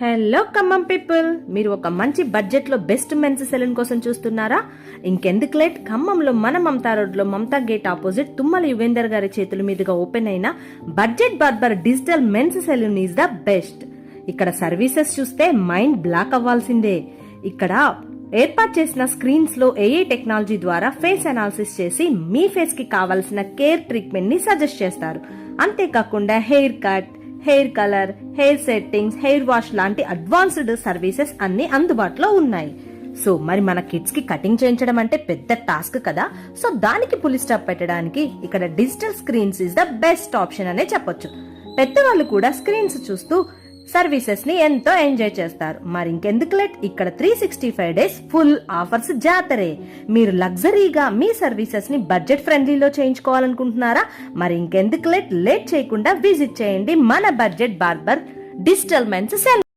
Hello Khammam people మీరు ఒక మంచి బడ్జెట్లో బెస్ట్ మెన్స్ సెలూన్ కోసం చూస్తున్నారా? ఇంకెందుకు లేట్ ఖమ్మంలో మన మమతా రోడ్లో మమతా గేట్ ఆపోజిట్ తుమ్మల యువేందర్ గారి చేతుల మీదుగా ఓపెన్ అయిన budget barber digital men's salon is the best ఇక్కడ సర్వీసెస్ చూస్తే మైండ్ బ్లాక్ అవ్వాల్సిందే. ఇక్కడ ఏర్పాటు చేసిన స్క్రీన్స్లో టెక్నాలజీ ద్వారా ఫేస్ అనాలిసిస్ చేసి మీ ఫేస్కి కావాల్సిన కేర్ ట్రీట్మెంట్ని సజెస్ట్ చేస్తారు. అంతేకాకుండా hair cut hair colour hair settings hair wash లాంటి అడ్వాన్స్డ్ సర్వీసెస్ అన్ని అందుబాటులో ఉన్నాయి. సో మరి మన కిడ్స్కి కటింగ్ చేయించడం అంటే పెద్ద టాస్క్ కదా? సో దానికి పులి స్టాప్ పెట్టడానికి ఇక్కడ digital screens is the best option అనే చెప్పొచ్చు. పెద్దవాళ్ళు కూడా స్క్రీన్స్ చూస్తూ సర్వీసెస్ని ఎంతో ఎంజాయ్ చేస్తారు. మరి ఇంకెందుకు లేట్? ఇక్కడ three sixty five days full offers జాతరే. మీరు లగ్జరీగా మీ సర్వీసెస్ని బడ్జెట్ ఫ్రెండ్లీలో చేయించుకోవాలనుకుంటున్నారా? మరి ఇంకెందుకు లేట్? లేట్ చేయకుండా విజిట్ చేయండి మన budget barber digital men's saloon